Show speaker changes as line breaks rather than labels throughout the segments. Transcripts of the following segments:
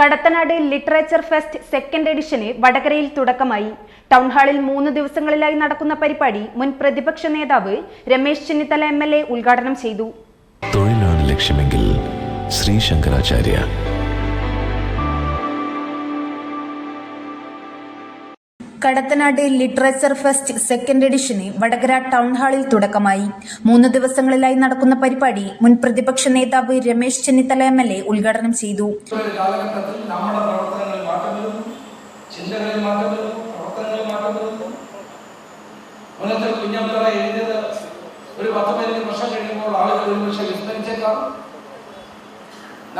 Kadathanad literature fest second എഡിഷന് വടകരയിൽ തുടക്കമായി ടൗൺഹാളിൽ മൂന്ന് ദിവസങ്ങളിലായി നടക്കുന്ന പരിപാടി മുൻ പ്രതിപക്ഷ നേതാവ് രമേശ് ചെന്നിത്തല എം ഉദ്ഘാടനം ചെയ്തു
തൊഴിലാണ് ലക്ഷ്യമെങ്കിൽ Shri Shankaracharya
Kadathanad literature fest second എഡിഷന് വടകര ടൗൺ ഹാളിൽ തുടക്കമായി മൂന്ന് ദിവസങ്ങളിലായി നടക്കുന്ന പരിപാടി മുൻ പ്രതിപക്ഷ നേതാവ് Ramesh Chennithala M L A ഉദ്ഘാടനം ചെയ്തു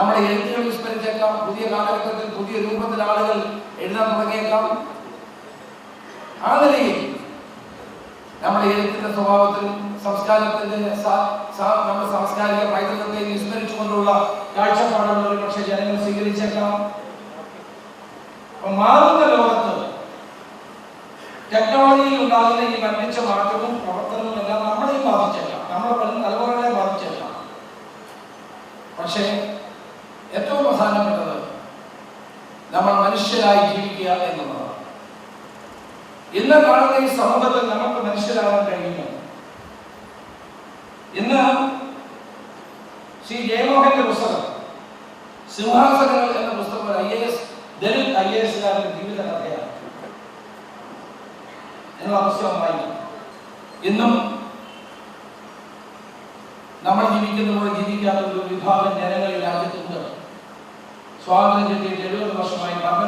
നമ്മുടെ എഴുത്തുകൾ വിസ്മരിച്ചേക്കാം പുതിയ കാലഘട്ടത്തിൽ പുതിയ രൂപത്തിൽ ആളുകൾ എഴുതാൻ തുടങ്ങിയേക്കാം ആ നിലയിൽ നമ്മൾ ഏൽക്കുന്ന സ്വഭാവത്തിൽ സംസ്കാരത്തിന്റെ നമ്മുടെ സാംസ്കാരിക പൈതൃകത്തെ വിസ്മരിച്ചുകൊണ്ടുള്ള കാഴ്ചപ്പാടുകൾ ഒരു ജനങ്ങൾ സ്വീകരിച്ചേക്കാം മാറുന്ന ലോകത്ത് ടെക്നോളജിയിൽ ഉണ്ടാകുന്ന ഈ വർണ്ണിച്ച മാറ്റവും പ്രവർത്തനവും എല്ലാം നമ്മളെയും ബാധിച്ചേക്കാം നമ്മളെ പല തലമുറകളെ ബാധിച്ചേക്കാം പക്ഷേ ഏറ്റവും പ്രധാനപ്പെട്ട എല്ലാം കാണുന്ന ഈ സമൂഹത്തിൽ നമുക്ക് മനസ്സിലാവാൻ കഴിയുന്നു ഇന്ന് ശ്രീ ജയമോഹന്റെ പുസ്തകം സിംഹാസനങ്ങൾ എന്ന പുസ്തകം I S Dalit I S എസുകാരുടെ ജീവിത കഥയാണ് നിങ്ങൾ അവസ്ഥ വായി ഇന്നും നമ്മൾ ജീവിക്കുന്ന പോലെ ജീവിക്കാത്ത ഒരു വിഭാഗം ജനങ്ങളിൽ രാജ്യത്തുണ്ട് സ്വാതന്ത്ര്യം കിട്ടിയിട്ട് എഴുപത് വർഷമായി ഭരണ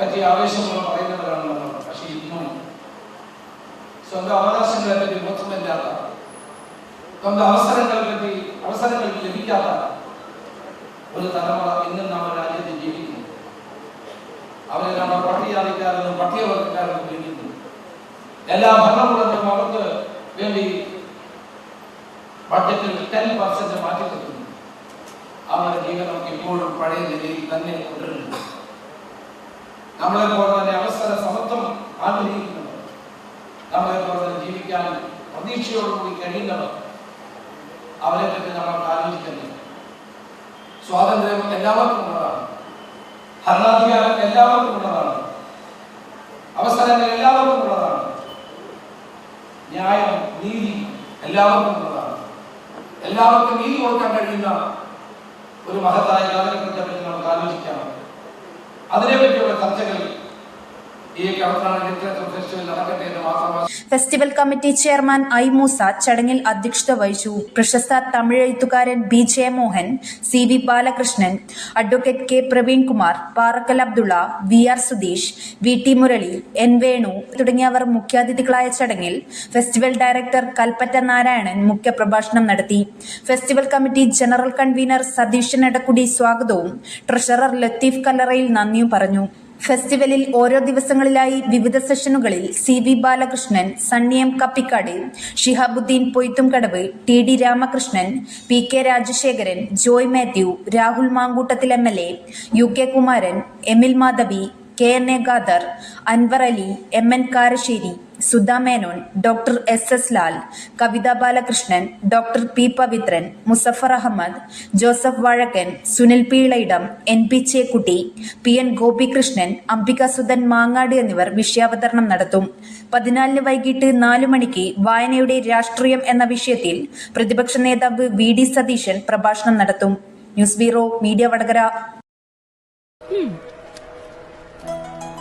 പറ്റി ആവേശമുള്ള പറയുന്നവരാണ് നമ്മൾ പക്ഷെ ഇന്നും സ്വന്തം അവകാശങ്ങളെ പറ്റി ബോധമില്ലാത്ത സ്വന്തം അവസരങ്ങളെ പറ്റി അവസരങ്ങൾ ലഭിക്കാത്ത ഒരു തലമുറ ഇന്നും നമ്മൾ രാജ്യത്ത് ജീവിക്കുന്നു അവരെ നമ്മൾ പട്ടികജാതിക്കാരെന്നും പട്ടികവർഗക്കാരെന്നും വിളിക്കുന്നു എല്ലാ ഭരണകൂടങ്ങളും അവർക്ക് വേണ്ടി ബഡ്ജറ്റിൽ ടെൻ പെർസെന്റ് മാറ്റി നിർത്തുന്നു അവരുടെ ജീവിതം ഇപ്പോഴും പഴയ നിലയിൽ തന്നെ തുടരുന്നു നമ്മളെ പോലെ തന്നെ അവസര സമത്വം ആഗ്രഹിക്കുന്നവർ നമ്മളെ പോലെ തന്നെ ജീവിക്കാൻ പ്രതീക്ഷയോടുകൂടി കഴിയുന്നവർ അവരെ പറ്റി നമ്മൾ ആലോചിക്കുന്നു സ്വാതന്ത്ര്യം എല്ലാവർക്കും ഉള്ളതാണ് ഭരണാധികാരം എല്ലാവർക്കും ഉള്ളതാണ് അവസരങ്ങൾ എല്ലാവർക്കും ഉള്ളതാണ് ന്യായം നീതി എല്ലാവർക്കും ഉള്ളതാണ് എല്ലാവർക്കും നീതി കൊടുക്കാൻ കഴിയുന്ന ഒരു മഹത്തായ ജാതകത്തെ പറ്റി നമുക്ക് ആലോചിക്കാം അതിനെപ്പറ്റിയുള്ള ചർച്ചകളിൽ
festival committee chairman I Moosa ചടങ്ങിൽ അധ്യക്ഷത വഹിച്ചു പ്രശസ്ത തമിഴെഴുത്തുകാരൻ B Jeyamohan C V Balakrishnan advocate K Praveenkumar Parakkal Abdullah V R Sudheesh V T Murali N Venu തുടങ്ങിയവർ മുഖ്യാതിഥികളായ ചടങ്ങിൽ ഫെസ്റ്റിവൽ ഡയറക്ടർ കൽപ്പറ്റ നാരായണൻ മുഖ്യപ്രഭാഷണം നടത്തി festival committee general convener Satheesan Edakkudi സ്വാഗതവും ട്രഷറർ ലത്തീഫ് കല്ലറയിൽ നന്ദിയും പറഞ്ഞു ഫെസ്റ്റിവലിൽ ഓരോ ദിവസങ്ങളിലായി വിവിധ സെഷനുകളിൽ C V Balakrishnan Sunny M Kappikkad Shihabuddin Poythumkadavu T D Ramakrishnan P K Rajasekharan Joy Mathew Rahul Mankoottathil M L A U K Kumaran Emil Madhavi K N A Khader Anwar Ali M N Karassery Menon doctor S S Lal Kavitha Balakrishnan doctor P Pavithran Muzafar Ahammed Joseph Vazhakkan Sunil Ilayidam N P Chekkutty P N Gopikrishnan Ambika Sudhan Mangad എന്നിവർ വിഷയാവതരണം നടത്തും പതിനാലിന് വൈകിട്ട് നാലു മണിക്ക് വായനയുടെ രാഷ്ട്രീയം എന്ന വിഷയത്തിൽ പ്രതിപക്ഷ നേതാവ് വി ഡി സതീശൻ പ്രഭാഷണം നടത്തും ന്യൂസ് ബ്യൂറോ മീഡിയ വടകര